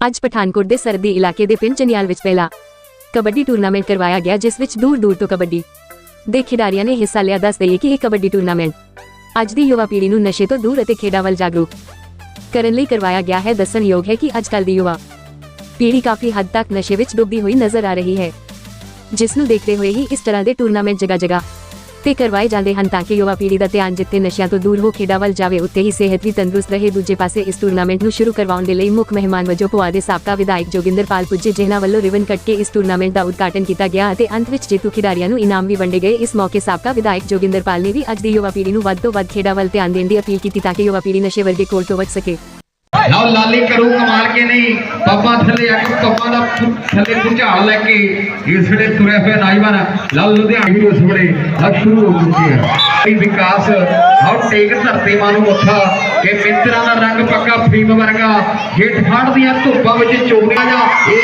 ਅੱਜ ਪਠਾਨਕੋਟ ਦੇ ਸਰਦੀ ਇਲਾਕੇ ਦੇ ਪਿੰਡ ਚਨਿਆਲ ਵਿੱਚ ਪਹਿਲਾ ਕਬੱਡੀ ਟੂਰਨਾਮੈਂਟ ਕਰਵਾਇਆ ਗਿਆ, ਜਿਸ ਵਿੱਚ ਦੂਰ ਦੂਰ ਤੋਂ ਕਬੱਡੀ ਦੇ ਖਿਡਾਰੀਆਂ ਨੇ ਹਿੱਸਾ ਲਿਆ। ਦੱਸ ਦਈਏ ਕਿ ਇਹ ਕਬੱਡੀ ਟੂਰਨਾਮੈਂਟ ਅੱਜ ਦੀ ਯੁਵਾ ਪੀੜ੍ਹੀ ਨੂੰ ਨਸ਼ੇ ਤੋਂ ਦੂਰ ਅਤੇ ਖੇਡਾਂ ਵੱਲ ਜਾਗਰੂਕ ਕਰਨ ਲਈ ਕਰਵਾਇਆ ਗਿਆ ਹੈ। ਦੱਸਣਯੋਗ ਹੈ ਕਿ ਅੱਜਕੱਲ ਦੀ ਯੁਵਾ ਪੀੜ੍ਹੀ ਕਾਫੀ ਹੱਦ ਤੱਕ ਨਸ਼ੇ ਵਿੱਚ ਡੁੱਬੀ ਹੋਈ ਨਜ਼ਰ ਆ ਰਹੀ ਹੈ, ਜਿਸ ਨੂੰ ਦੇਖਦੇ ਹੋਏ ਹੀ ਇਸ ਤਰ੍ਹਾਂ ਦੇ ਟੂਰਨਾਮੈਂਟ ਜਗ੍ਹਾ ਜਗ੍ਹਾ ਤੇ ਕਰਵਾਏ ਜਾਂਦੇ ਹਨ ਤਾਂ ਕਿ ਯੁਵਾ ਪੀੜ੍ਹੀ ਦਾ ਧਿਆਨ ਜਿੱਥੇ ਨਸ਼ਿਆਂ ਤੋਂ ਦੂਰ ਹੋ, ਖੇਡਾਂ ਵੱਲ ਜਾਵੇ, ਉੱਤੇ ਹੀ ਸਿਹਤ ਵੀ ਤੰਦਰੁਸਤ ਰਹੇ। ਦੂਜੇ ਪਾਸੇ ਇਸ ਟੂਰਨਾਮੈਂਟ ਨੂੰ ਸ਼ੁਰੂ ਕਰਵਾਉਣ ਦੇ ਲਈ ਮੁੱਖ ਮਹਿਮਾਨ ਵਜੋਂ ਪੁਆ ਦੇ ਸਾਬਕਾ ਵਿਧਾਇਕ ਜੋਗਿੰਦਰਪਾਲ ਪੁੱਜੇ, ਜਿਨ੍ਹਾਂ ਵੱਲੋਂ ਰਿਬਨ ਕੱਟ ਕੇ ਇਸ ਟੂਰਨਾਮੈਂਟ ਦਾ ਉਦਘਾਟਨ ਕੀਤਾ ਗਿਆ ਅਤੇ ਅੰਤ ਵਿੱਚ ਜੇਤੂ ਖਿਡਾਰੀਆਂ ਨੂੰ ਇਨਾਮ ਵੀ ਵੰਡੇ ਗਏ। ਇਸ ਮੌਕੇ ਸਾਬਕਾ ਵਿਧਾਇਕ ਜੋਗਿੰਦਰਪਾਲ ਨੇ ਵੀ ਅੱਜ ਦੀ ਯੁਵਾ ਪੀੜ੍ਹੀ ਨੂੰ ਵੱਧ ਤੋਂ ਵੱਧ ਖੇਡਾਂ ਵੱਲ ਧਿਆਨ ਦੇਣ ਦੀ ਅਪੀਲ ਕੀਤੀ ਤਾਂ ਕਿ ਯੁਵਾ ਪੀੜ੍ਹੀ ਨਸ਼ੇ ਵਰਗੇ ਕੋਲ ਤੋਂ ਬਚ ਸਕੇ। ਲਓ ਲਾਲੀ ਕਰੂ ਕਮਾਲ ਕੇ ਨਹੀਂ ਪੱਪਾ ਥੱਲੇ ਆ ਕੇ ਪੱਪਾ ਦਾ ਥੱਲੇ ਭੁਚਾਲ ਲੈ ਕੇ ਇਸ ਵੇਲੇ ਤੁਰੇ ਹੋਏ ਨੌਜਵਾਨ ਲਓ ਲੁਧਿਆਣੇ ਉਸ ਵੇਲੇ ਅੱਜ ਸ਼ੁਰੂ ਹੋ ਚੁੱਕੇ ਆ। ਇਹ ਵਿਕਾਸ ਹਉ ਟੇਕ ਧਰਤੀ ਮਾਂ ਨੂੰ ਮੱਥਾ ਕਿ ਮਿੱਤਰਾਂ ਦਾ ਰੰਗ ਪੱਕਾ ਫੀਮ ਵਰਗਾ, ਹੇਠ ਫੜ ਦੀਆਂ ਧੁੱਪਾਂ ਵਿੱਚ ਚੋਰੀਆਂ ਜਾ ਏ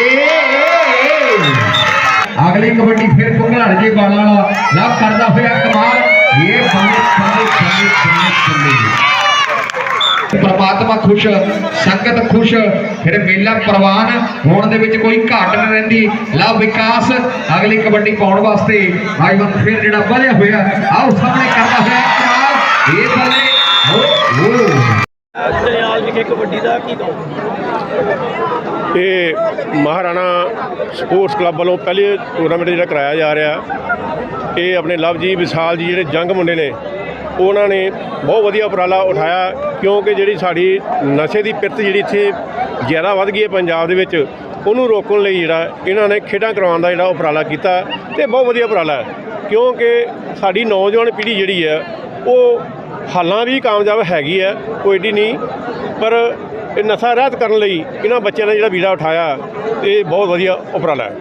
ਅਗਲੀ ਕਬੱਡੀ ਫਿਰ ਕੁੰਗਲੜ ਜੇ ਬਾਲਾਂ ਵਾਲਾ ਲਾ ਕਰਦਾ ਹੋਇਆ ਕਮਾਲ। ਇਹ ਬੰਦੇ ਬੰਦੇ ਬੰਦੇ ਬੰਦੇ ਖੁਸ਼ ਸੰਗਤ ਖੁਸ਼। ਫਿਰ ਮੇਲਾ ਪ੍ਰਵਾਨ ਹੋਣ ਦੇ ਵਿੱਚ ਕੋਈ ਘਾਟ ਨਹੀਂ ਰਹਿੰਦੀ। ਲਾ ਵਿਕਾਸ ਅਗਲੀ ਕਬੱਡੀ ਪਾਉਣ ਵਾਸਤੇ ਆਈਵਨ ਫਿਰ ਜਿਹੜਾ ਵਧਿਆ ਹੋਇਆ ਆਓ ਸਾਹਮਣੇ ਕਰਦਾ ਹੋਇਆ ਕਮਾਲ ਇਹ ਥੱਲੇ ਓ ਚਲਿਆਲ ਵਿਖੇ ਕਬੱਡੀ ਦਾ ਕੀ ਕਹੋ ਇਹ ਮਹਾਰਾਣਾ ਸਪੋਰਟਸ ਕਲੱਬ ਵੱਲੋਂ ਪਹਿਲੇ ਟੂਰਨਾਮੈਂਟ ਜਿਹੜਾ ਕਰਾਇਆ ਜਾ ਰਿਹਾ ਇਹ ਆਪਣੇ ਲਵ ਜੀ ਵਿਸ਼ਾਲ ਜੀ ਜਿਹੜੇ ਜੰਗ ਮੁੰਡੇ ਨੇ ਉਹਨਾਂ ਨੇ ਬਹੁਤ ਵਧੀਆ ਉਪਰਾਲਾ ਉਠਾਇਆ। ਕਿਉਂਕਿ ਜਿਹੜੀ ਸਾਡੀ ਨਸ਼ੇ ਦੀ ਪਿਰਤ ਜਿਹੜੀ ਇੱਥੇ ਜ਼ਿਆਦਾ ਵੱਧ ਗਈ ਹੈ ਪੰਜਾਬ ਦੇ ਵਿੱਚ, ਉਹਨੂੰ ਰੋਕਣ ਲਈ ਜਿਹੜਾ ਇਹਨਾਂ ਨੇ ਖੇਡਾਂ ਕਰਵਾਉਣ ਦਾ ਜਿਹੜਾ ਉਪਰਾਲਾ ਕੀਤਾ ਤੇ ਬਹੁਤ ਵਧੀਆ ਉਪਰਾਲਾ ਹੈ। ਕਿਉਂਕਿ ਸਾਡੀ ਨੌਜਵਾਨ ਪੀੜ੍ਹੀ ਜਿਹੜੀ ਹੈ, ਉਹ ਹਾਲਾਂ ਵੀ ਕਾਮਯਾਬ ਹੈਗੀ ਹੈ ਕੋਈ ਏਡੀ ਨਹੀਂ, ਪਰ ਇਹ ਨਸ਼ਾ ਰਹਿਤ ਕਰਨ ਲਈ ਇਹਨਾਂ ਬੱਚਿਆਂ ਨੇ ਜਿਹੜਾ ਵੀੜਾ ਉਠਾਇਆ, ਇਹ ਬਹੁਤ ਵਧੀਆ ਉਪਰਾਲਾ ਹੈ।